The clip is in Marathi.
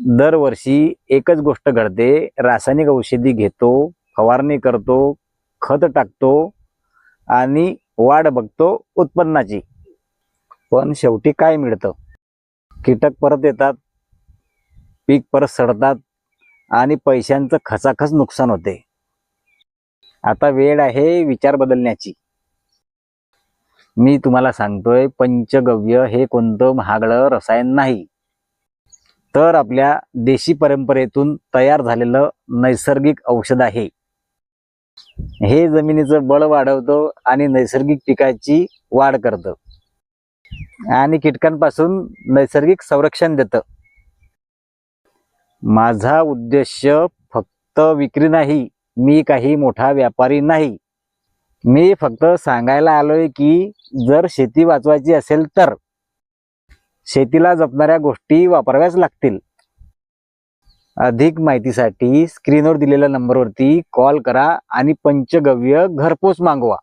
दरवर्षी एकच गोष्ट घडते. रासायनिक औषधी घेतो फवारणी करतो खत टाकतो आणि वाढ बघतो उत्पन्नाची. पण शेवटी काय मिळतं? कीटक परत येतात पीक परत सडतात आणि पैशांचं खचाखच नुकसान होते. आता वेळ आहे विचार बदलण्याची. मी तुम्हाला सांगतोय पंचगव्य हे कोणतं महागडं रसायन नाही. तर आपल्या देशी परंपरेतून तयार झालेलं नैसर्गिक औषध आहे. हे जमिनीचं बळ वाढवतं आणि नैसर्गिक पिकाची वाढ करतं. आणि कीटकांपासून नैसर्गिक संरक्षण देतं. माझा उद्देश फक्त विक्री नाही मी काही मोठा व्यापारी नाही. मी फक्त सांगायला आलोय की जर शेती वाचवायची असेल तर शेतीला जपणाऱ्या गोष्टी वापराव्याच लागतील. अधिक माहितीसाठी स्क्रीनवर दिलेल्या नंबरवरती कॉल करा आणि पंचगव्य घरपोच मागवा.